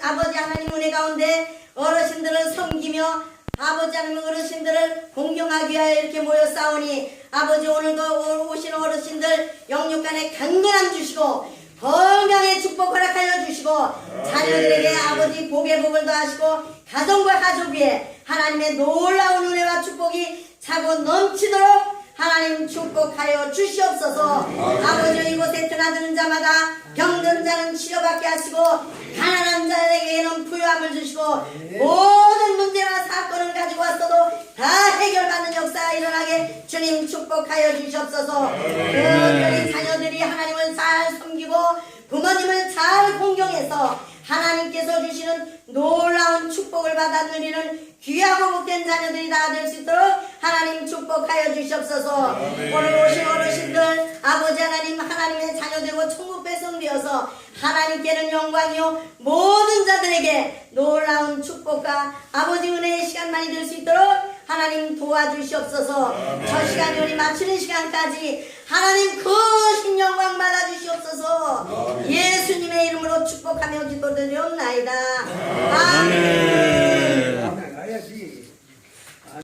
아버지 하나님 은혜 가운데 어르신들을 섬기며 아버지 하나님 어르신들을 공경하기 위하여 이렇게 모여 싸우니 아버지 오늘도 오신 어르신들 영육간에 강건함 주시고 건강의 축복 허락하여 주시고 자녀들에게 아버지 복의 복을 더하시고 가정과 가족 위에 하나님의 놀라운 은혜와 축복이 차고 넘치도록 하나님 축복하여 주시옵소서. 아버지 이곳에 드나드는 자마다 병든 자는 치료받게 하시고 가난한 주시고 모든 문제나 사건을 가지고 왔어도 다 해결받는 역사가 일어나게 주님 축복하여 주시옵소서. 그들이 자녀들이 하나님을 잘 섬기고 부모님을 잘 공경해서 하나님께서 주시는 놀라운 축복을 받아 누리는 귀하고 복된 자녀들이 다 될 수 있도록 하나님 축복하여 주시옵소서. 오늘 오신 어르신들 아버지 하나님 하나님의 자녀되고 천국 배송되어서 하나님께는 영광이요 모든 자 놀라운 축복과 아버지 은혜의 시간만이 될 수 있도록 하나님 도와주시옵소서. 저 시간이 우리 마치는 시간까지 하나님 크신 영광 받아 주시옵소서. 예수님의 이름으로 축복하며 기도드리옵나이다. 아멘